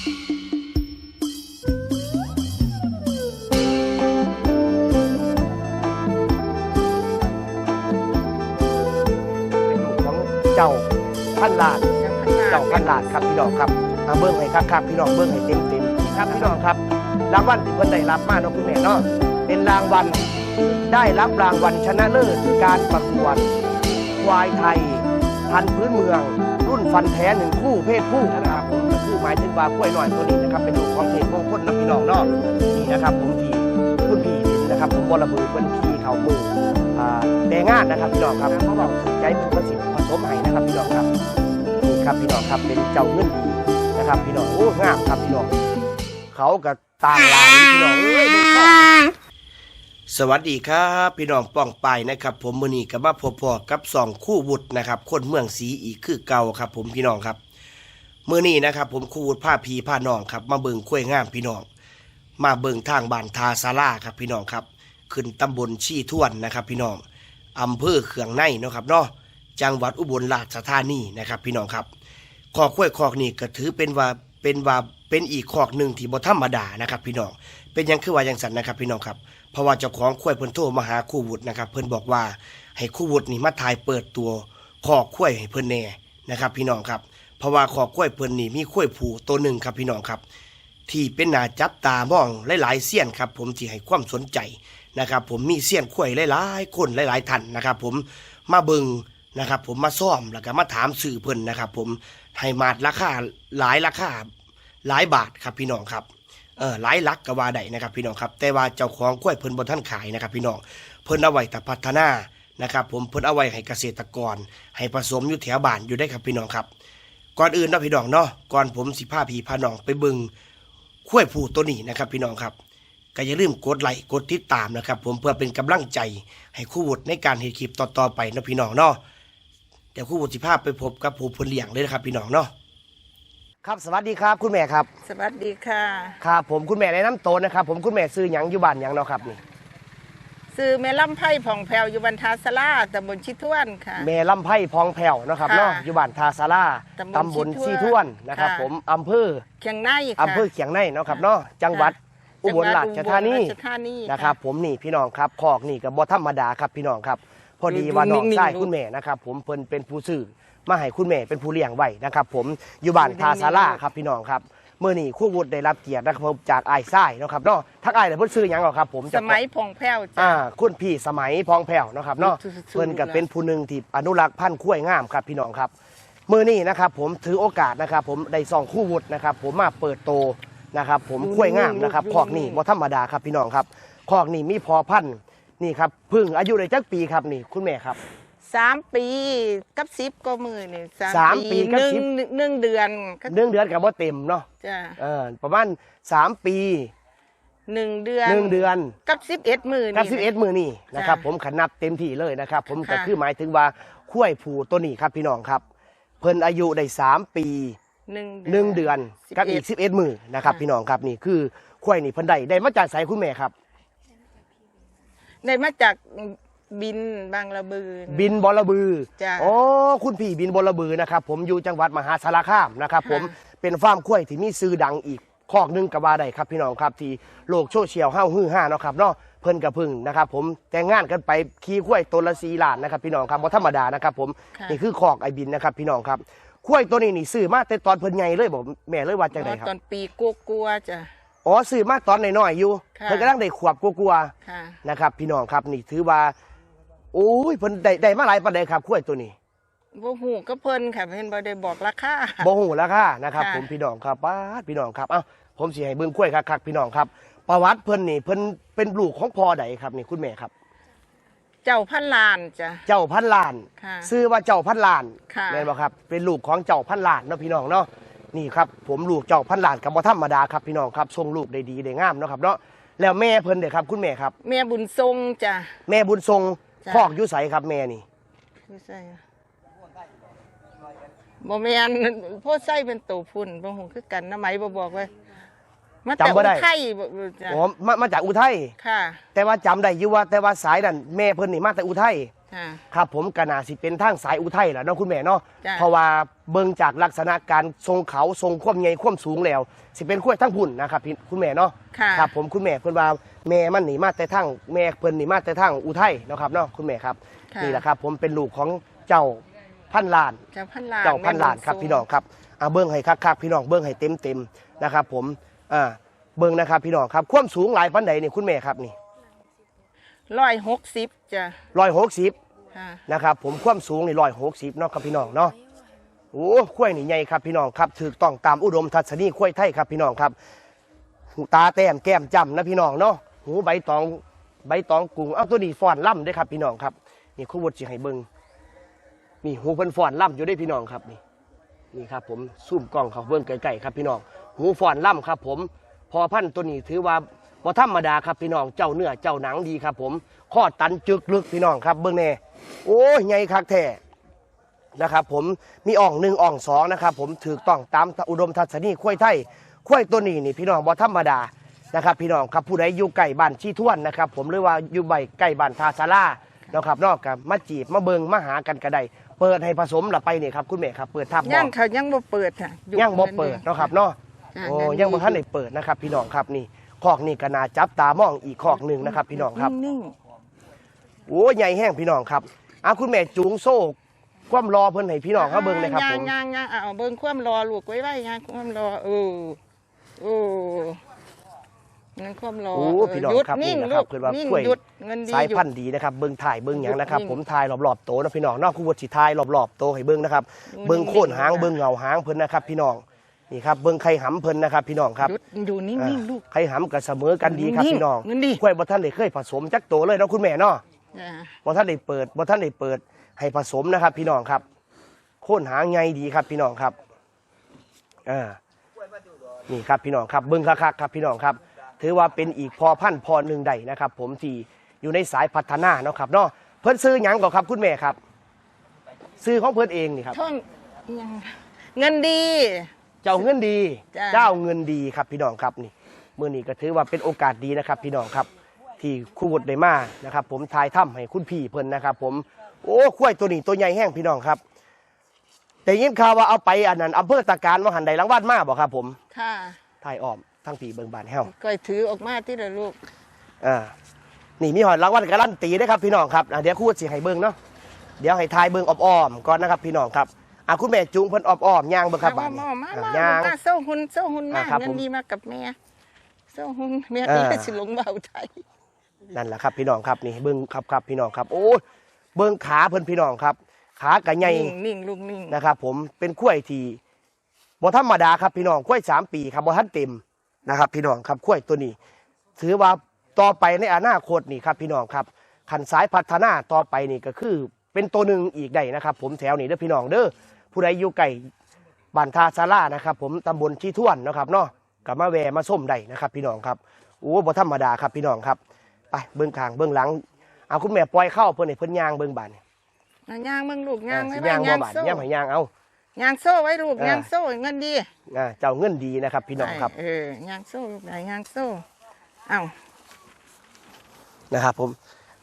เป็นลูกของเจ้าพันลานเจ้าพันลานครับพี่น้องครับมาเบิ้งให้ครับครับพี่น้องเบิ้งให้เต็มเต็มๆครับพี่น้องครับ รางวัลที่เพิ่นได้รับมาเนาะคุณแม่เนาะเป็นรางวัลได้รับรางวัลชนะเลิศการประกวดควายไทย พันธุ์พื้นเมือง รุ่นฟันแท้หนึ่งคู่เพศผู้นะครับผมก็คือหมายถึงว่าควยหน่อยตัวนี้นะครับเป็นลูกของเทพมงคลนะพี่น้องเนาะนี่นะครับผมที่คุณพี่ดินนะครับ ผมบรบือเป็นขี่เขามือแดงงานนะครับพี่น้องครับเขาบอกถูกใจเป็นประสิทธิ์ผสมให้นะครับพี่น้องครับนี่ครับพี่น้องครับเป็นเจ้าเงินดีนะครับพี่น้องโอ้งามครับพี่น้องเขากับตางหลายพี่น้องเอ้ยลูกพ่อสวัสดีครับพี่น้องป้องไปนะครับ ผมมือนีกับมาพบพอกับสองคู่วุฒินะครับคนเมืองศรีอีกคือเก่าครับ ผมพี่น้องครับ มื่อนี้นะครับ ผมคู่วุฒิผ้าพีผ้าน้องครับ มาเบิงคุ้วยงามพี่น้อง มาเบิงทางบ้านทาซาลาครับพี่น้องครับ ขึ้นตำบลชี้ท่วนนะครับ พี่น้องอำเภอเขืองในเนาะครับเนาะจังหวัดอุบลราชธานีนะครับ พี่น้องครับคอกข้วยคอกนี่ก็ถือเป็นว่าเป็นว่าเป็นอีกคอกหนึ่งที่บ่ธรรมดานะครับ พี่น้องเป็นยังคือว่าย่างสันนะครับ พี่น้องครับเพราะว่าเจ้าของข้วยเพิ่นโทรมาหาคู่วุฒินะครับ เพิ่นบอกว่าให้คู่วุฒินี่มาถ่ายเปิดตัวคอกข้วยให้เพิ่นแน่นะครับ พี่น้องครับ เพราะว่าคอกข้วยเพิ่นนี่มีข้วยผูตัวหนึ่งครับพี่น้องครับ ที่เป็นหนาจับตามองหลายๆเสี้ยนครับ ผมที่ให้ความสนใจนะครับผมมีเสี้ยนข้วยหลายๆคนหลาย ๆท่านนะครับ ผมมาเบิงนะครับผมมาซ่อมแล้วก็มาถามสื่อเพิ่นนะครับ ผมให้มาดราคาหลายราคาหลายบาทครับพี่น้องครับเออหลายลักก็ว่าได้นะครับพี่น้องครับ แต่ว่าเจ้าของกล้วยเพิ่นบนท่านขายนะครับ พี่น้องเพิ่นเอาไว้แต่พัฒนานะครับ ผมเพิ่นเอาไว้ให้เกษตรกร ให้ผสมอยู่แถวบ้านอยู่ได้ครับพี่น้องครับ ก่อนอื่นเนาะพี่น้องเนาะก่อนผมสิพาพี่พาน้องไปเบึงข้วยผูตัวนี้นะครับ พี่น้องครับก็อย่าลืมกดไลค์กดติดตามนะครับ ผมเพื่อเป็นกำลังใจ ให้คู่วุฒิในการเฮ็ดคลิปต่อๆไปเนาะพี่น้องเนาะเดี๋ยวคู่วุฒิสิภาพไปพบกับผู้เพนเลี้ยงเลยนะครับ พี่น้องเนาะครับสวัสดีครับคุณแม่ครับ สวัสดีค่ะ ครับผมคุณแม่แนะน้ำตัวนะครับ ผมคุณแม่ซื้อหยังอยู่บ้านหยังเนาะครับนี่ ซื้อแม่ลำไผ่ผ่องแผ่วอยู่บรรทาสลาตำบลชิทวนค่ะแม่ลำไผ่พองแผ่วเนาะครับค่ะเนาะอยู่บ้านทาซาลาตำตำบบลลชีชีททววนนนะครับค่ะ ผมอำเภอเคียงในค่ะ อำเภอเขียงในเนาะครับเนาะจังหวัดอุบลราชธานีจังหวัดอุบลราชธานีนะครับ ผมนี่พี่น้องครับคอกนี่กับบ่ธรรมดาครับพี่น้องครับ พอดีว่าน้องนิ่งๆชายลูกคุณแม่นะครับ ผมเพิ่นเป็นผู้ซื้อมาให้คุณแม่เป็นผู้เลี้ยงไว้นะครับ ผมอยู่บ้านทาซาลาครับพี่น้องครับ เมื่อนี้ครู่วุฒิได้รับเกียรตินะครับผมจากไอ้ายไส้เนาะครับเนาะทักไอ้ายแต่เพิ่นซื้อหยังหรอครับ ผมสจะมัยผ่องแผ่วจ้ะ อ่าคุณพี่สมัยพองแผ่วเนาะครับเนาะซื้อๆเพิ่นก็เป็นผู้หนึ่งที่อนุรักษ์พันธุ์ข้วยงามครับพี่น้องครับเมื่อนี้นะครับผมถือโอกาสนะครับผมได้ส่องคู่วุฒินะครับผมมาเปิดโตนะครับผมข้วยงามนะครับคอกนี่บ่ธรรมดาครับพี่น้องครับคอกนี่มีพอพันธุ์นี่ครับเพึ่งอายุได้จักปีครับนี่คุณแม่ครับ สามปีกับสิบก็มือนี่สามปีกับหนึ่งสิบหนึ่งเดือนก็เนื่องเดือนกับว่าเต็มเนาะจ้ะเออประมาณสามปีหนึ่งเดือนหนึ่งเดือน กับสิบเอ็ดมือกับนี่สิบเอ็ดมือนี่นะครับจ้ะผมขนับเต็มที่เลยนะครับ ผมก็ค่ะคือหมายถึงว่าข้วยผูตัวนี้ครับพี่น้องครับ เพิ่นอายุได้สามปี หนึ่งหนึ่งเดือนกับอีก11สิบเอ็ดมือนะครับค่ะพี่น้องครับนี่คือข้วยนี่เพิ่นได้ได้มาจากสายคุณแม่ครับได้มาจาก บินบางระบือ บินบอระบือจ้ะอ๋อคุณพี่บินบอระบือนะครับผมอยู่จังหวัดมหาสารคามนะครับผมค่ะเป็นฟาร์มข้วยที่มีซื้อดังอีกคอกหนึงกับว่าได้ครับพี่น้องครับที่โลกโซเชียลห้าวฮือห้าเนาะครับเนาะเพิ่นกับพึ่งนะครับผมแต่งงานกันไปขี่ข้วยตัวละสีล้านนะครับพี่น้องครับบ่ธรรมดานะครับผมค่ะ นี่คือคอกไอบินนะครับพี่น้องครับข้วยตัวนี้นี่ซื้อมาแต่ตอนเพิ่นใหญ่เลยบอกแม่เลยว่าจังไดครับ ตอนปีกลัวๆจ้ะ อ๋อซื้อมาตอนน้อยๆอยู่ค่ะ เพิ่นกำลังได้ขวบกลัวๆค่ะนะครับพี่น้องครับนี่ถือว่า โอ้ยเพิ่นได้ได้มาหลายปานใดครับข้วยตัวนี้บ่หูก็เพิ่นค่ะเพิ่นบ่ได้บอกราคา บ่ฮู้ราคานะครับ ค่ะผมพี่น้องครับป้าดพี่น้องครับเอ้าผมสิให้เบิ่งข้วยคักๆพี่น้องครับ ประวัติเพิ่นนี่เพิ่นเป็นลูกของพ่อใดครับนี่คุณแม่ครับ เจ้าพันลานจ้ะ เจ้าพันล้านค่ะชื่อว่าเจ้าพันล้านค่ะ แม่นบ่ครับ เป็นลูกของเจ้าพันล้านเนาะพี่น้องเนาะนี่ครับ ผมลูกเจ้าพันล้านกับบ่ธรรมดาครับพี่น้องครับทรงลูกได้ดีได้งามเนาะครับเนาะแล้วแม่เพิ่นเด้อครับ คุณแม่ครับ แม่บุญทรงจ้ะแม่บุญทรง จ้ะพอกอยู่ไสครับแม่นี่คือใส่อะบ่แม่นพ่อใส่เป็นตัวพุ่นบ่ฮู้คือกันนะไหมบ่บอกไว้มาแต่จำบ่ได้ อุทัยบ่บ่จ้ะอ๋อมามาจากอุทัยค่ะ แต่ว่าจำได้อยู่ว่าแต่ว่าสายนั่นแม่เพิ่นนี่มาแต่อุทัย อ่าครับผมกนาสิเป็นทางสายอุทัยแหละเนาะคุณแม่เนาะจ้ะ เพราะว่าเบิ่งจากลักษณะการทรงเขาทรงความใหญ่ความสูงแล้ว สิเป็นขั้วยทั้งพุ่นนะครับพี่คุณแม่เนาะค่ะครับผมคุณแม่เพิ่นว่าแม่มันหนีมาแต่ทางแม่เพิ่นหนีมาแต่ทางอุทัยเนาะครับเนาะคุณแม่ครับค่ะ นี่แหละครับ ผมเป็นลูกของเจ้าพันล้าน เจ้าพันล้านเจ้าพันล้านครับแม่พี่น้องครับอ่าเบิ้งให้คักๆพี่น้องเบิ้งให้เต็มเต็มๆนะครับ ผมอ่าเบิ้งนะครับพี่น้องครับความสูงหลายปันใดนี่คุณแม่ครับนี่ ร้อยหกสิบจ้ะร้อยหกสิบค่ะนะครับผมความสูงนี่ร้อยหกสิบเนาะครับพี่น้องเนาะโอ้ข้วยนี่ใหญ่ครับพี่น้องครับถูกต้องตามอุดมทัศนีข้วยไทยครับพี่น้องครับหูตาแต้มแก้มจำนะพี่น้องเนาะหูใบตองใบตองกุ้งเอาตัวนี้ฟอนล่ำด้วยครับพี่น้องครับนี่ครู่วุฒิให้เบิ้งนี่หูเพิ่นฟอนล่ำอยู่ด้วยพี่น้องครับนี่นี่ครับผมซูมกล้องเขาเบิ้งไกลๆครับพี่น้องหูฟอนล่ำครับ ผม พอพันธุ์ตัวนี้ถือว่า บ่ธรรมดาครับพี่น้องเจ้าเนื้อเจ้าหนังดีครับ ผมข้อตันจึกลึกพี่น้องครับ เบิ้งแน่โอ้ยใหญ่คักแท้นะครับ ผมมีอ่องหนึ่งอ่องสองนะครับ ผมถือต้องตามอุดมทัศนีข้วยไทยข้วยตัวนี้นี่พี่น้องบ่ธรรมดานะครับ พี่น้องครับผู้ใดอยู่ใกล้บ้านชี้ท่วนนะครับ ผมหรือว่าอยู่ใบใกล้บ้านทาซาร่านะครับนอกกับมาจีบมาเบิงมาหากันกระไดเปิดให้ผสมละไปนี่ครับคุณแม่ครับเปิดทับบ่ยังเขายังบ่เปิดค่ะหยุดยังบ่เปิดเนาะครับเนาะจ้ะโอ้นั่นยังบ่ดีทันได้เปิดนะครับ พี่น้องครับนี่ คอกนี่ก็น่าจับตามองอีกคอกหนึ่งนะครับ พี่น้องครับนิ่งโอ้ใหญ่แห้งพี่น้องครับอะคุณแม่จูงโซ่ความรอเพิ่นให้พี่น้องเขาเบิ่งเลยครับผมย่างย่างๆๆเอาเบิ่งความรอลูกไว้ไว้ย่างความรอเออเออนั่นความรอโอ้พี่น้องหยุดครับนิ่งนี่นะคลูรับกคือว่านิ่งกล้วยหยุดเงินดีสายหยุพัดนธุ์ดีนะครับ เบิ่งถ่ายเบิ่งหยังนะครับนิ่งผมถ่ายรอบๆโตนะพี่น้องนอกคู่วัดสิถ่ายรอบๆโตให้เบิ่งนะครับอยู่เบิ่งโค่นนิ่งๆหางนะเบิ่งเงาหางเพิ่นนะครับ พี่น้อง นี่ครับเบิ่งไข่หำเพิ่นนะครับพี่น้องครับหยุดอยู่นิ่งๆลูกไข่หำก็เสมอกันดีครับนิ่งๆพี่น้องเงินดีกล้วยบ่ทันได้เคยผสมจักโตเลยเนาะคุณแม่เนาะจ้ะบ่ท่านได้เปิดบ่ท่านได้เปิดให้ผสมนะครับ พี่น้องครับโค่นหางไงดีครับพี่น้องครับอ่านี่ครับพี่น้องครับเบิ้งคักๆครับพี่น้องครับ ถือว่าเป็นอีกพอพันธุ์พอหนึ่งใดนะครับ ผมที่อยู่ในสายพัฒนาเนาะครับเนาะเพิ่นซื้อหยังก่อนครับคุณแม่ครับ ซื้อของเพิ่นเองนี่ครับท่องยังเงินดี เจ้าเงินดี จ้ะ เจ้าเงินดีครับพี่น้องครับนี่มื่อนี้ก็ถือว่าเป็นโอกาสดีนะครับ พี่น้องครับ ที่ครูวุฒิได้มานะครับ ผมทายถ้ำให้คุณพี่เพิ่นนะครับ ผมโอ้ข้วยตัวนี้ตัวใหญ่แห้งพี่น้องครับ แต่ยินข่าวว่าเอาไปอันนั้นอำเภอตะการมหันใดรางวัลมาบอกครับ ผมค่ะทายอ้อมทั้งปีเบิงบานแห้วก้อยถือออกมาที่ละลูก อ่านี่มีหอยรางวัลการันตีนะครับพี่น้องครับอะเดี๋ยวครูวุฒิสิให้เบิงเนาะเดี๋ยวให้ทายเบิงอ้อมๆก่อนนะครับ พี่น้องครับ อะคุณแม่จุงเพิ่นอ้อมๆย่างเบิงครับบานมานี้มาอะมาย่าง มาโซ่หุ่นโซ่หุ่นมาอ่าครับเงิผนมดีมากับแม่โซ่หุ่นแม่อ่าดีสิลงเบาใจนั่นแหละครับพี่น้องครับนี่เบิ้งครับครับพี่น้องครับ โอ้ยเบิ้งขาเพิ่นพี่น้องครับ ขากะใหญ่ นิ่งนิ่งลูกนิ่งนะครับผมเป็นกล้วยที่บ่ธรรมดาครับพี่น้องกล้วยสามปีครับบ่ทันเต็มนะครับ พี่น้องครับกล้วยตัวนี้ ถือว่าต่อไปในอนาคตนี่ครับพี่น้องครับขันสายพัฒนาต่อไปนี่ก็คือ เป็นตัวหนึ่งอีกได้นะครับ ผมแถวนี้เด้อพี่น้องเด้อผู้ใดอยู่ไก่บ้านทาซาร่านะครับ ผมตำบลชีท่วนนะครับเนาะกับมาแวะมาส้มได้นะครับพี่น้องครับโอ้บ่ธรรมดาครับพี่น้องครับไปเบื้องข้างเบื้องหลังเอาคุณแม่ปล่อยเข้าเพิ่นให้เพิ่นย่างเบื้องบานนี่อะย่างมึงลูกย่างอ่าไว้สิไว้ย่างบ่ย่างบานโซ่ย่างให้ย่างเอาย่างโซ่ไว้ลูกอ่าย่างโซ่เงินดีอ่าเจ้าเงินดีนะครับ พี่น้องครับเออย่างโซ่ลูกไหนย่างโซ่เอ้านะครับผม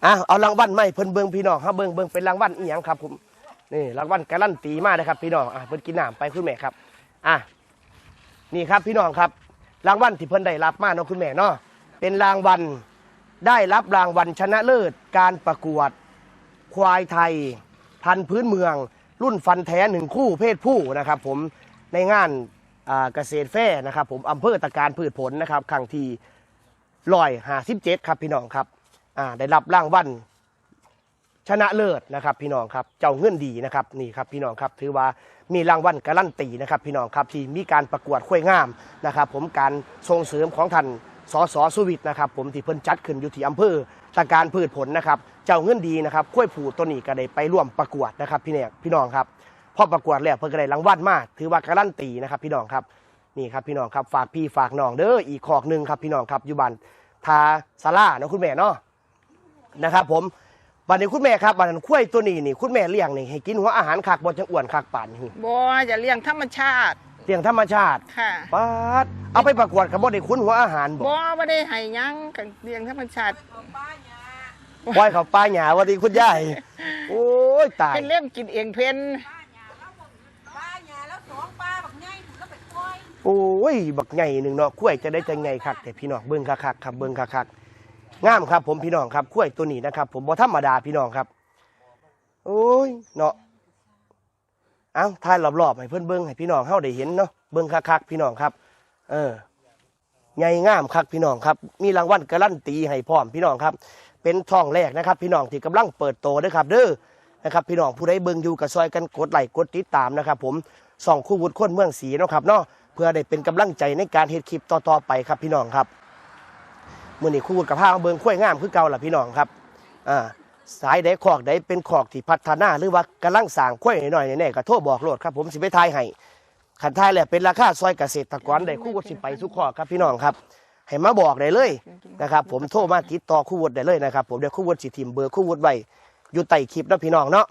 อะเอารางวัลมาให้เพิ่นเบิงพี่น้องครับเบิงเบิงเป็นรางวัลอีหยังครับผมนี่รางวัลการันตีมากนะครับ พี่น้องอะเพิ่นกินน้ำไปคุณแม่ครับอะนี่ครับพี่น้องครับ รางวัลที่เพิ่นได้รับมาเนาะคุณแม่เนาะเป็นรางวัลได้รับรางวัลชนะเลิศ การประกวด ควายไทย พันธุ์พื้นเมือง รุ่นฟันแท้หนึ่งคู่เพศผู้นะครับ ผมในงานอ่าเกษตรแฟร์นะครับ ผมอำเภอตะการพืชผลนะครับครั้งที่ร้อยห้าสิบเจ็ดครับพี่น้องครับ อ่าได้รับรางวัลชนะเลิศนะครับ พี่น้องครับเจ้าเงื่อนดีนะครับนี่ครับพี่น้องครับถือว่ามีรางวัลการันตีนะครับ พี่น้องครับที่มีการประกวดข้วยงามนะครับ ผมการส่งเสริมของท่านสสสุวิทย์นะครับผมที่เพิ่นจัดขึ้นอยู่ที่อำเภอตะการพืชผลนะครับ เจ้าเงื่อนดีนะครับข้วยผูตัวนี้ก็ได้ไปร่วมประกวดนะครับ พี่เนี่ยพี่น้องครับพอประกวดแล้วเพิ่นก็ได้รางวัลมาถือว่าการันตีนะครับ พี่น้องครับนี่ครับพี่น้องครับฝากพี่ฝากน้องเด้ออีกขอกหนึ่งครับพี่น้องครับอยู่บ้านทาซาร่าเนาะคุณแม่เนาะ นะครับผมบัดนี้คุณแม่ครับบัดนั้นคุ้ยตัวนี้นี่คุณแม่เลี้ยงนี่ให้กินหัวอาหารคักบ่จังอ้วนคักป่านนี่บ่อย่าเลี้ยงธรรมชาติเลี้ยงธรรมชาติค่ะป๊าดเอาไปประกวดกับบ่ได้คุ้นหัวอาหารบ่บ่บ่ได้ให้หยังกันเลี้ยงธรรมชาติปล่อยเขาป้าหยาว่าดีคุณยายโอ้ยตายเพิ่นเล่มกินเองเพิ่นป้าหยาแล้วสองป้าแบบไงแล้วไปปล่อยโอ้ยบักไงหนึ่งเนาะกล้วยจะได้จะไงคักแต่พี่น้องเบิ่งคักๆครับเบิ่งคักๆ งามครับ ผมพี่น้องครับกล้วยตัวนี้นะครับ ผมบ่ธรรมดาพี่น้องครับ โอ้ยเนาะเอ้าถ่ายรอบๆให้เพิ่อนเบิ่งให้พี่น้องเฮาได้เห็นเนาะเบิ่งคักๆพี่น้องครับ เออใหญ่งามคักพี่น้องครับ มีรางวัลการันตีให้พร้อมพี่น้องครับ เป็นท้องแรกนะครับ พี่น้องที่กำลังเปิดโตเด้อครับ เด้อนะครับ พี่น้องผู้ใดเบิ่งอยู่ก็ซอยกันกดไลค์กดติดตามนะครับ ผมส่องคู่วุฒิคนเมืองศรีเนาะครับเนาะเพื่อได้เป็นกำลังใจในการเฮ็ดคลิปต่อๆไปครับพี่น้องครับ มื้อนี้คู่วุฒิกับพามาเบิงข้วยงามคือเก่าล่ะพี่น้องครับอ่าสายใดขอกใดเป็นขอกที่พัฒนาหรือว่ากำลังสร้างข้วยหน่อยๆแน่ๆก็โทรบอกโลดครับผมสิไปทายให้คันทายแหล้วเป็นราคาซอยเกษตรกรได้คู่วุฒิสิไปสุขขอกครับพี่น้องครับ ให้มาบอกได้เลยนะครับ ผมโทรมาติดต่อคู่วุฒิได้เลยนะครับ ผมเดี๋ยวคู่วุฒิสิทีมเบอร์คู่วุฒิไว้อยู่ใต้คลิปนะพี่น้องเนาะ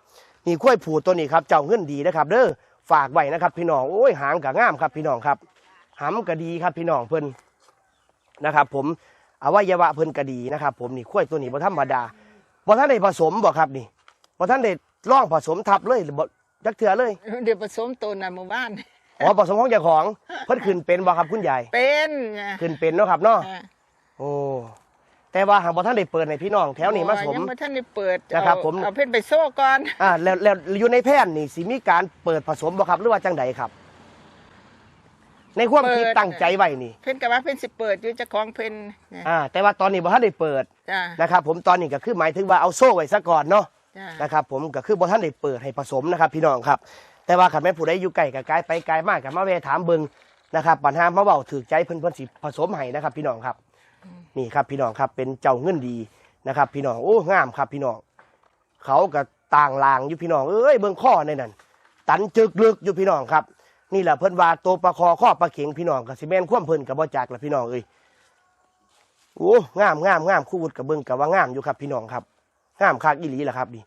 นี่กล้วยผูตัวนี้ครับเจ้าเงินดีนะครับ เด้อฝากไว้นะครับ พี่น้องโอ้ยหางกะงามครับพี่น้องครับหำกะดีครับพี่น้องเพิ่นนะครับ ผม อวัยวะเพิ่นกะดีนะครับ ผมนี่กล้วยตัวนี้บ่ธรรมดาบ่ท่านได้ผสมบ่ครับนี่บ่ท่านได้ล่องผสมทับเลยบ่จักเถื่อเลย เดี๋ยวผสมตัวน่ะหมู่บ้าน อ๋อผสมของเจ้าของเพิ่นขึ้นเป็นบ่ครับคุณยายเป็นไงขึ้นเป็นเนาะครับเนาะอ่าโอ้แต่ว่าหากบ่ท่านได้เปิดในพี่น้องแถวนี้มาสมยังบ่ทันได้เปิดนะครับเอาผมเอาเพิ่นไปโซ่ก่อนอ่าแล้วแล้วอยู่ในแพทย์นี่สิมีการเปิดผสมบ่ครับหรือว่าจังใดครับ ในความคิดตั้งใจไว้นี่ เพิ่นก็ว่าเพิ่นสิเปิดอยู่เจ้าของเพิ่นนะอ่า แต่ว่าตอนนี้บ่ท่านได้เปิดจ้านะครับ ผมตอนนี้ก็คือหมายถึงว่าเอาโซ่ไว้ซะก่อนเนาะจ้านะครับ ผมก็คือบ่ท่านได้เปิดให้ผสมนะครับ พี่น้องครับ แต่ว่าคันแม่นผู้ใดอยู่ไกลก็ไกลไปไกลมากก็มาแวะถามเบิ่งนะครับปัญหามาเว้าถูกใจเพิ่นเพิ่นสิผสมให้นะครับ พี่น้องครับนี่ครับ พี่น้องครับเป็นเจ้าเงินดีนะครับ พี่น้องโอ้งามครับพี่น้องเขาก็ต่างลางอยู่พี่น้องเอ้ยเบิ่งข้อในนั้นตันจึกลึกอยู่พี่น้องครับ นี่แหละเพิ่นว่าตัวปลาคอข้อปลาเข็งพี่น้องกับสิแม่นคว่ำเพิ่นกับบ่จักละพี่น้องเอ้ยโอ้งามงามงามคู่วุฒิกับเบิ่งกับว่างามอยู่ครับ พี่น้องครับงามคักอีหลีล่ะครับนี่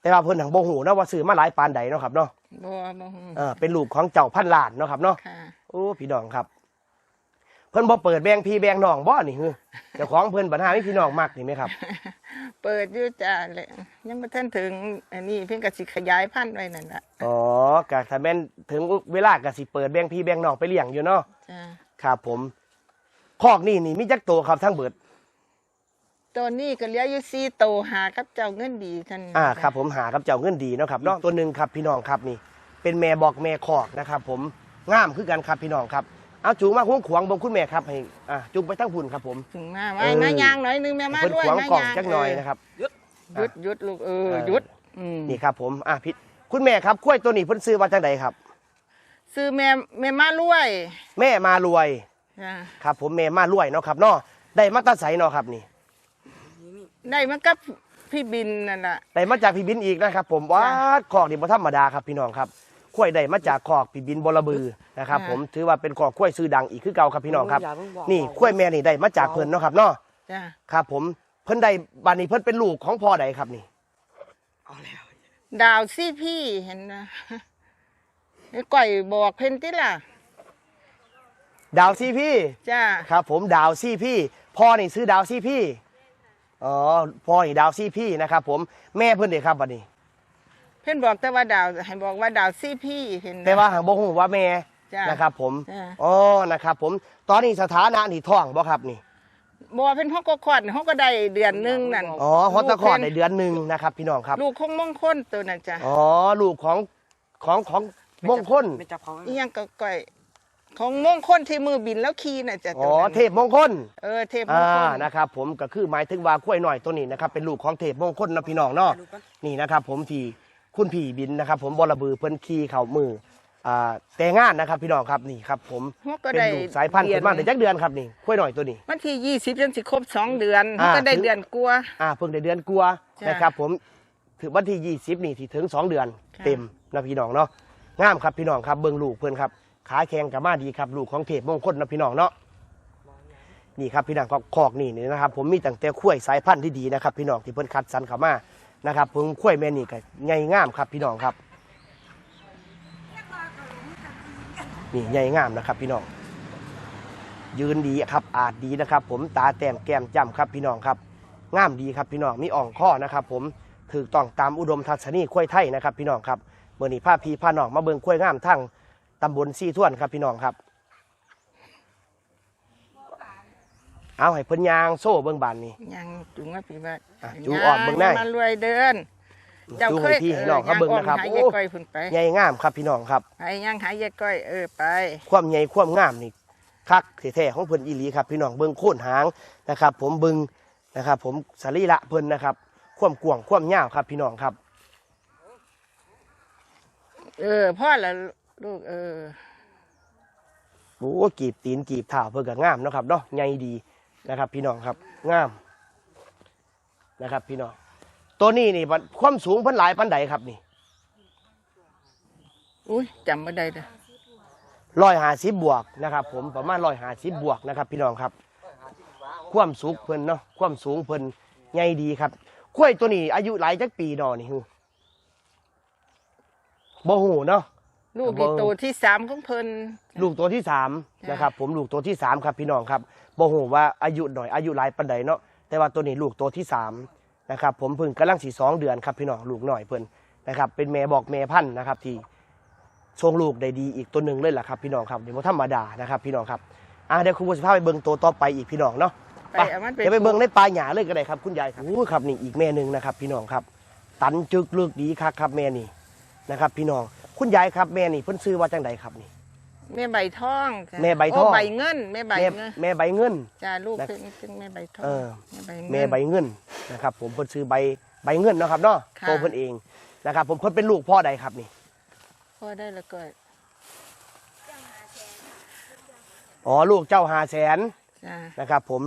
แต่ว่าเพิ่นหังบ่ฮู้นะว่าซื้อมาหลายปานใดเนาะครับเนาะบ่บ่ฮู้เออเป็นลูกของเจ้าพันล้านเนาะครับเนาะค่ะ โอ้พี่น้องครับ เพิ่นบ่เปิดแบ่งพี่แบ่งน้องบ่นี่ฮือเจ้าของเพิ่นปัญหามีพี่น้องมักนี่ไหมครับ เปิดอยู่จ้าเลยยังบ่ทันถึงอันนี้เพิ่นก็สิขยายพันธุ์ไว้นั่นล่ะอ๋อกะถ้าแม่นถึงเวลากะสิเปิดแบ่งพี่แบ่งน้องไปเลี้ยงอยู่เนาะจ้าครับผมคอกนี่นี่มีจักโตครับทั้งเบิดตัวนี้ก็เหลืออยู่สี่โตวหากับเจ้าเงินดีท่านอ่าครับ ผมหากับเจ้าเงินดีเนาะครับเนาะตัวหนึ่งครับพี่น้องครับนี่ เป็นแม่บอกแม่คอกนะครับ ผมงามคือกันครับพี่น้องครับ เอาจูงมาคุ้งขวางบงคุณแม่ครับให้อ่าจูงไปทั้งหุ่นครับผม ถึงมาเอไว้อมายางหน่อยหนึงแม่มาเพิ่นด้วยขวางมากล่องยางจักหน่อยนะครับหยุดหยุดลูกเออเออ หยุดอืมนี่ครับผมอะพี่คุณแม่ครับกล้วยตัวนี้เพิ่นซื้อมาจากไหนครับ ซื้อแม่แม่มารวยแม่มารวยจ้าครับ ผมแม่มารวยเนาะครับเนาะได้มาแตาใสเนาะครับนี่ได้มันกับพี่บินนั่นน่ะได้มาจากพี่บินอีกนะครับ ผมว้าดคอกนี่บ่ธรรมดาครับพี่น้องครับ กล้วยได้มาจากคอกพี่บินบลบือนะครับผมถือว่าเป็นคอกกล้วยซื้อดังอีกคือเก่าครับพี่น้องครับ นี่กล้วยแม่นี่ได้มาจากเพิ่นเนาะครับเนาะจ้าครับผมเพิ่นได้บานนี้เพิ่นเป็นลูกของพ่อใดครับนี่ดาวซี่พี่เห็นนะไอ้ก่อยบอกเพิ่นติล่ะ ดาวซี่พี่ จ้าครับผมดาวซี่พี่ พ่อนี่ซื้อดาวซี่พี่ อ๋อ พ่อนี่ดาวซี่พี่นะครับผมแม่เพิ่นเด้ครับบัดนี้ เพิ่นบอกแต่ว่าดาวให้บอกว่าดาวซี่พี่เห็นนะ แต่ว่าหางบ่ฮู้ว่าแม่จ้ะนะครับ ผมจ้ะ อ๋อนะครับ ผมตอนนี้สถานะนี่ท้องบ่ครับนี่ บอกว่าเพิ่นฮอกก็คลอดฮอกก็ได้เดือนหนึงนั่นอ๋อฮอตตะคลอดในลูกเดือนหนึ่งนะครับพี่น้องครับ ลูกคงมงคลตัวนั่นจ้ะอ๋อลูกของของของมงคล ไม่จับเขาอีหยังก็ก่อยของมงคลที่มือบินแล้วขี่น่ะจ้ะอ๋ตัอวนั้นเทพมงคล เออเทพมอ่างคล นะครับผมก็คือหมายถึงว่ากล้วยหน่อยตัวนี้นะครับเป็นลูกของเทพมงคลนะพี่น้องเนาะนี่นะครับผมที่ คุณพี่บินนะครับ ผมบอระบือเพิ่นขี่เข่ามืออ่าแต่งงานนะครับ พี่น้องครับนี่ครับ ผมฮอกก็เป็นได้ลูกสายพันธุ์เดืเพิ่นมาแต่จักเดือนครับนี่กล้วยหน่อยตัวนี้ วันที่ยี่สิบจนสิครบสองเดือนฮอ่าอกก็ได้ถึงเดือนกลัวา อ่าเพิ่งได้เดือนกัวาจ้ะนะครับ ผมถึงวันที่ 20 นี่ที่ถึง 2 เดือน ค่ะ เต็มนะพี่น้องเนาะงามครับพี่น้องครับเบิ่งลูกเพิ่นครับ ขาแข็งกับมาดีครับลูกของเทพมงคลนะพี่น้องเนาะนี่ครับพี่น้องก็คอกนี่นี่นะครับ ผมมีตั้งแต่ข้วยสายพันธุ์ที่ดีนะครับ พี่น้องที่เพิ่นคัดสรรเข้ามา นะครับผมข้วยแม่นี่ก็ใหญ่งามครับพี่น้องครับนี่ใหญ่งามนะครับพี่น้องยืนดีครับ อาจดีนะครับ ผมตาแต้มแก้มจ้ำครับพี่น้องครับงามดีครับพี่น้องมีอ่องข้อนะครับ ผมถูกต้องตามอุดมทัศนีข้วยไทยนะครับ พี่น้องครับเมื่อนี้พาพี่พาหนองมาเบิ่งข้วยงามทั้งตำบลซี่ท่วนครับพี่น้องครับ เอาให้เพิ่นยางโซ่เบิ่งบานนี้ยังจุงว่าพี่ว่าอะจูงอ้อมเบิ่งได้มารวยเดินเจ้าจูงเคให้ยพี่ให้น้องเขาเบิ่งนะครับหายโอ้ยายก้อยพุ่นไปใหญ่งามครับพี่น้องครับหายยังหายยายก้อยเออไป ความใหญ่ความงามนี่คักแท้ๆของเพิ่นอีหลีครับ พี่น้องเบิ่งโค่นหางนะครับ ผมเบิ่งนะครับ ผมสรีระเพิ่นนะครับ ความกว้างความยาวครับ พี่น้องครับ เออพ่อละลูกเออโอ้กีบตีนกีบเท้าเพิ่นก็งามเนาะครับเนาะใหญ่ดี นะครับ พี่น้องครับงามนะครับ พี่น้องตัวนี้นี่บัดความสูงเพิ่นหลายปานใดครับนี่อุ้ยจำไม่ได้เลยร้อยห้าสิบบวกนะครับ ผมประมาณร้อยห้าสิบบวกนะครับ พี่น้องครับ ความสูงเพิ่นเนาะความสูงเพิ่นใหญ่ดีครับข้วยตัวนี้อายุหลายจักปีดอนี่ฮู้บ่ฮู้เนาะ ลูกบ่อีโตที่สามของเพิ่นลูกตัวที่สามจ้ะนะครับ ผมลูกตัวที่สามครับพี่น้องครับบ่ฮู้ว่าอายุหน่อยอายุหลายปานใดเนาะแต่ว่าตัวนี้ลูกตัวที่สามนะครับผมเพิ่งกำลังสีสองเดือนครับพี่น้องลูกหน่อยเพิ่นนะครับเป็นแม่บอกแม่พันธุ์นะครับที่ทรงลูกได้ดีอีกตัวหนึ่งเลยล่ะครับพี่น้องครับเดี๋ยวบ่ธรรมดานะครับพี่น้องครับอะเดี๋ยวคุณผู้ชมพาไปเบิ่งตัวต่อไปอีกพี่น้องเนาะไปเอามันเดี๋ยวไปเบิ่งในปลายหยาเลยก็ได้ครับคุณยายครับโอ้ครับนี่อีกแม่หนึ่งนะครับ พี่น้องครับ ตันจึกเลือกดีครับครับแม่นี่นะครับ พี่น้อง คุณยายครับแม่นี่เพิ่นซื้อว่าจังใดครับนี่ แม่ใบทองจ้ะแม่ใบทอง โใบเงินแม่ใบแม่เงินแม่ใบเงิน จ้าลูกนะ เป็นเป็นแม่ใบทองเออ แม่ใบเงินแม่ใบเงินนะครับผมเพิ่นซื้อใบใบเงินเนาะครับเนาะค่ะโตเพิ่นเองนะครับผมเพิ่นเป็นลูกพ่อใดครับนี่พ่อได้แล้วก็อ๋อลูกเจ้าหาแสนจ้านะครับผม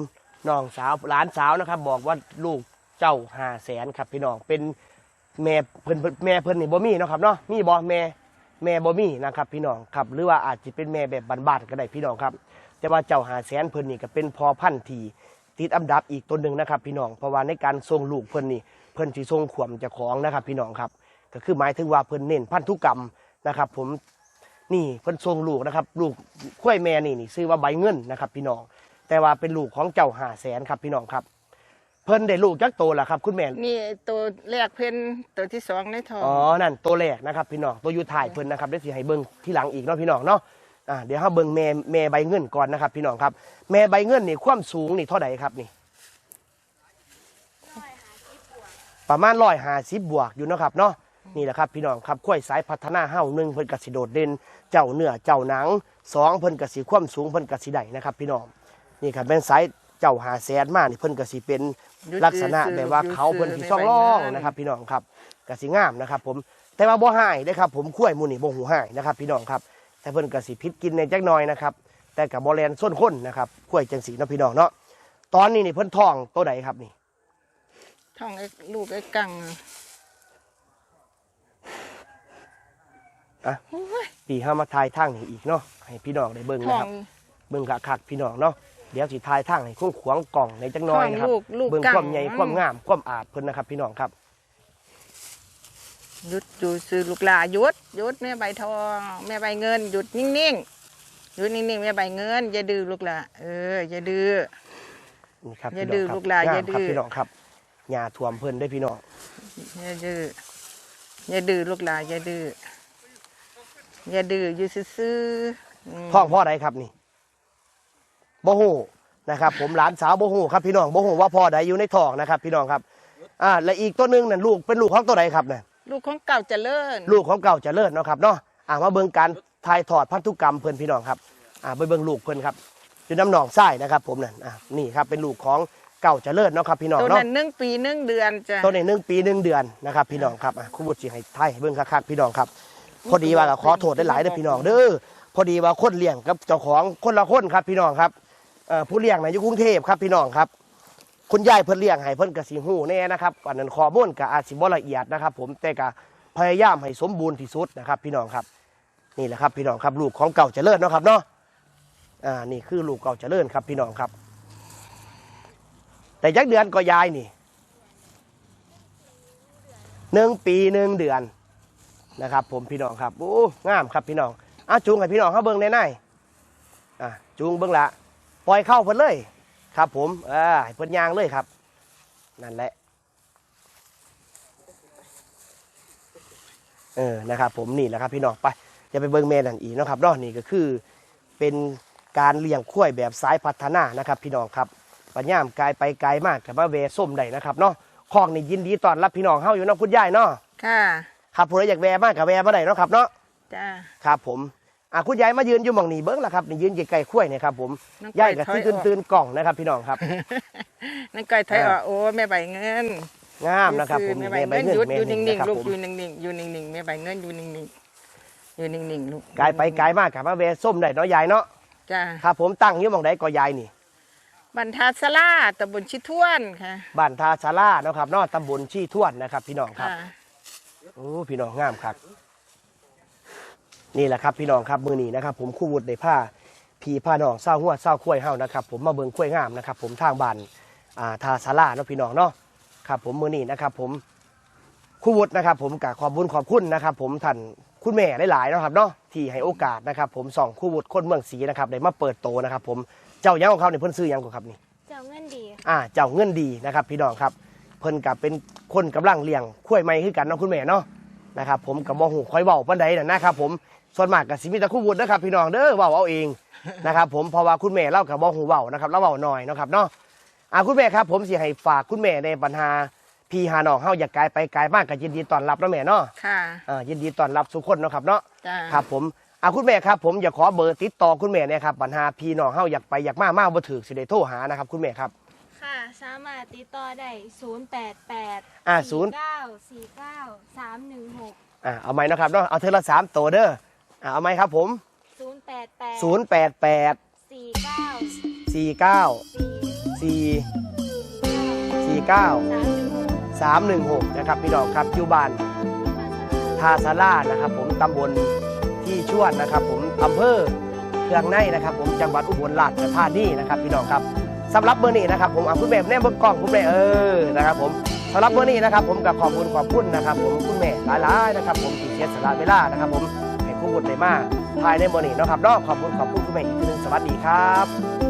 น้องสาวหลานสาวนะครับ บอกว่าลูกเจ้าหาแสนครับพี่น้องเป็น แม่เพิ่นแม่เพิ่นนี่บ่มีเนาะครับเนาะมีบ่แม่แม่บ่มีนะครับพี่น้องครับหรือว่าอาจจะเป็นแม่แบบบ้านๆก็ได้พี่น้องครับ แต่ว่าเจ้าหาแสนเพิ่นนี่ก็เป็นพอพันธุ์ทีติดอันดับอีกตัวหนึ่งนะครับ พี่น้องเพราะว่าในการส่งลูกเพิ่นนี่เพิ่นสิส่งขวมจ้าของนะครับ พี่น้องครับ ก็คือหมายถึงว่าเพิ่นเน้นพันธุกรรมนะครับ ผมนี่เพิ่นส่งลูกนะครับ ลูกข้วยแม่นี่นี่ซื้อว่าใบเงินนะครับ พี่น้องแต่ว่าเป็นลูกของเจ้าหาแสนครับพี่น้องครับ เพิ่นได้ลูกจักโตแล้วครับ คุณแม่นี่ตัวแรกเพิ่นตัวที่สองในท้องอ๋อ นั่นตัวแรกนะครับพี่น้องตัวอยู่ถ่ายเพิ่นนะครับได้สิให้เบิ่งที่หลังอีกเนาะพี่น้องเนาะอ่าเดี๋ยวเฮาเบิ่งแม่แม่ใบเงินก่อนนะครับ พี่น้องครับ แม่ใบเงินนี่ความสูงนี่เท่าใดครับนี่ ประมาณร้อยห้าสิบบวกอยู่เนาะครับเนาะนี่แหละครับพี่น้องครับข้วยสายพัฒนาเฮ้าหนึ่งเพิ่นกสิโดดเด่นเจ้าเนื้อเจ้าหนังสองเพิ่นกสิความสูงเพิ่นกสิได้นะครับ พี่น้องนี่ครับเป็นสาย เจ้าหาแสนมากนี่เพิ่นกสิเป็นลักษณะแบบว่าเขาเพิ่นที่ช่องร่องนะครับ พี่น้องครับกสิงามนะครับ ผมแต่ว่าบ่หายนะครับ ผมข้วยหมูนี่บ่หูหายนะครับ พี่น้องครับ แต่เพิ่นกสิพิษกินในจักหน่อยนะครับ แต่กับบ่แลนส้นข้นนะครับข้วยจังสีเนาะพี่น้องเนาะตอนนี้นี่เพิ่นท้องตัวใดครับนี่ท้องไอ้ลูกไอ้กังอะโอ้ยปีห้ามาทายทางนี่อีกเนาะให้พี่น้องได้เบิ่งท้นะอคงรับ เบิ่งคักๆพี่น้องเนาะ เดี๋ยวสิทายทางให้คุ้งขวางกล่องในจังน้อยนะครับ ลูกลูกเบิ่งกังความใหญ่ความงามความอาจเพิ่นนะครับพี่น้องครับหยุดอยู่ซื้อลูกหลาหยุดหยุดแม่ใบทองแม่ใบเงินหยุดนิ่งๆหยุดนิ่งๆแม่ใบเงินอย่าดื้อลูกหลาเอออย่าดื้อนี่ครับอย่าพี่น้องดื้อครับลูกหลานงมอย่าดื้ครับอพี่น้องครับหญ้าท่วมเพิ่นได้อพี่น้องอย่าดื้ออย่าดื้อลูกหลาอย่าดื้ออย่าดื้ออยู่ซื่อๆมท้องพ่อใดครับนี่ บ่ฮู้นะครับ ผมหลานสาวบ่ฮู้ครับพี่น้องบ่ฮู้ว่าพ่อใดอยู่ในท้องนะครับ พี่น้องครับอ่าและอีกตัวหนึงนั่นลูกเป็นลูกของตัวใดครับเนี่ยลูกของเก่าเจริญลูกของเก่าเจะเลิศเนาะครับเนาะอ่ามาเบิ่งการถ่ายทอดพันธุกรรมเพิ่นพี่น้องครับอ่าไปเบิ่งลูกเพิ่นครับอยู่น้ำหนองไส้นะครับ ผมนั่นอ่านี่ครับเป็นลูกของเก่าเจะเลิศเนาะครับพี่น้องตัวเนาะ นั้นหนึ่งปีหนึ่งเดือนจ้ะตัวในหนึ่งปีหนึ่งเดือนนะครับพี่น้องครับอะคุณบุตรสิให้ไทยให้เบิ่งคักๆพี่น้องครับ พอดีว่าก็ขอโทษได้หลายๆเด้อพี่น้องเด้อพอดีว่าคนเลี้ยงกับเจ้าของคนละคนครับพี่น้องครับเอ่อ ผู้เลี้ยงนะอยู่กรุงเทพครับพี่น้องครับ คุณยายเพิ่นเลี้ยงให้เพิ่นก็สิฮู้แน่นะครับอันนั้นข้อมูลก็อาจสิบ่ละเอียดนะครับ ผมแต่ก็พยายามให้สมบูรณ์ที่สุดนะครับ พี่น้องครับนี่แหละครับพี่น้องครับลูกของเก่าเจริญเนาะครับเนาะอ่านี่คือลูกเก่าเจริญครับพี่น้องครับ แต่ยักเดือนก็ยายนี่หนึ่งปีหนึ่งเดือนนะครับ ผมพี่น้องครับโอ้งามครับพี่น้องอะจูงให้พี่น้องเขาเบิ้งในในๆอะจูงเบิ้งละ ปล่อยเข้าเพิ่นเลย ครับ ผมอ่าให้เพิ่นยางเลยครับ นั่นแหละเออนะครับ ผมนี่แหละครับพี่น้องไปจะไปเบิ่งแม่นั่นอีกเนาะครับเนาะนี่ก็คือเป็นการเลี้ยงข้วยแบบสายพัฒนานะครับ พี่น้องครับปัญญามกายไปไกลมากแต่ว่าเวส้มได้นะครับเนาะคอกนี่ยินดีต้อนรับพี่น้องเฮาอยู่เนาะคุณยายเนาะค่ะ ครับผู้ใดอยากแวะมากกับแวะมาได้เนาะครับเนาะจ้าครับผม อะคุณยายมายืนอยู่หม่องนี้เบิ้งละครับนี่ยืนไกลๆข้วยเนี่ยครับผมน้องยายกับถอยที่ออก ตื่นๆกล่องนะครับพี่น้องครับ นั่นก้อยไทยอะโอ้แม่ใบเงินงามนะครับผมแม่แม่ใบใบเงินเงินหยุดแม่อยู่หนึ่นิ่งงนะครับๆลูกผมอยู่นิ่งๆอยู่นิ่งๆแม่ใบเงินอยู่นิ่งๆอยู่นิ่งๆลูกกายไปไกลมากกับมาแวะส้มได้เนาะยายเนาะจ้าครับผมตั้งอยู่หม่องใดก็ยายนี่บรรทัดสลาตำบลชิทวนค่ะบ้านทาชาลาเนาะครับเนาะตำบลชี้ทวนนะครับ พี่น้องครับค่ะโอ้พี่น้องงามครับ นี่แหละครับพี่น้องครับมือนี้นะครับผมคู่วุฒิได้ผ้าพี่ผ้าน้องเศร้าหัวเศร้าคุ้วยเฮานะครับผมมาเบิ่งคุ้วยงามนะครับผมทางบ้านอ่าทาสาราเนาะพี่น้องเนาะครับผมมือนี้นะครับผมคู่วุฒินะครับผมกับขอบบุญขอบคุณนะครับผมท่านคุณแม่หลายๆเนาะครับเนาะที่ให้โอกาสนะครับผมส่องคู่วุฒิคนเมืองศรีนะครับได้มาเปิดโตนะครับผมเจ้าหยังของเขาเนี่ยเพิ่นซื้อหยังก่อนครับนี่เจ้าเงินดีค่ะอ่าเจ้าเงินดีนะครับพี่น้องครับเพิ่นกับเป็นคนกำลังเลี้ยงข้วยไม้คือกันเนาะคุณแม่เนาะนะครับผมกับบ่หูคอยเว้าปานใดน่ะนะครับผม ส่วนมากกับสิมีแต่คู่บุญนะครับพี่น้องเด้อเว้าเอาเองนะครับผมเพราะว่าคุณแม่เล่ากับบ่หูเว้านะครับเราเว้าหน่อยเนาะครับเนาะอ่าคุณแม่ครับผมสิให้ฝากคุณแม่ในปัญหาพี่หาน้องเฮาอยากไกลไปไกลมากก็ยินดีต้อนรับเนาะแม่เนาะค่ะอ่ายินดีต้อนรับทุกคนเนาะครับเนาะจ้าครับผมอ่าคุณแม่ครับผมอยากขอเบอร์ติดต่อคุณแม่เนี่ยครับปัญหาพี่น้องเฮาอยากไปอยากมามาบ่ถึกสิได้โทรหานะครับคุณแม่ครับค่ะสามารถติดต่อได้0 8 8อ่า9 4 9 3 1 6อ่าเอาไหมนะครับเนาะเอาเทอละสามตัวเด้ออ่า เอาไหมครับผม0 8 8ศูนย์แปดแปด4 9สี่เก้า4สี่สี่เก้า3 1สามหนึ่งหกนะครับพี่น้องครับอยู่บ้านทาซาร่านะครับ ผมตำบลที่ชวนนะครับ ผมอำเภอเครื่องในนะครับ ผมจังหวัดอุบลราชธานีนะครับพี่น้องครับสำหรับเบอร์นี้นะครับ ผมเอาคุณแม่แน่เบนกล้องคุณแม่เออนะครับ ผมสำหรับเบอร์นี้นะครับ ผมกับขอบคุณขอบคุณนะครับ ผมคุณแม่หลายๆนะครับ ผมที่เสียสละเวลานะครับ ผม ให้ผู้บุญได้มากภายในเบอนี้นะครับเนาะขอบคุณขอบคุณคุณแม่อีกทีหนึงสวัสดีครับ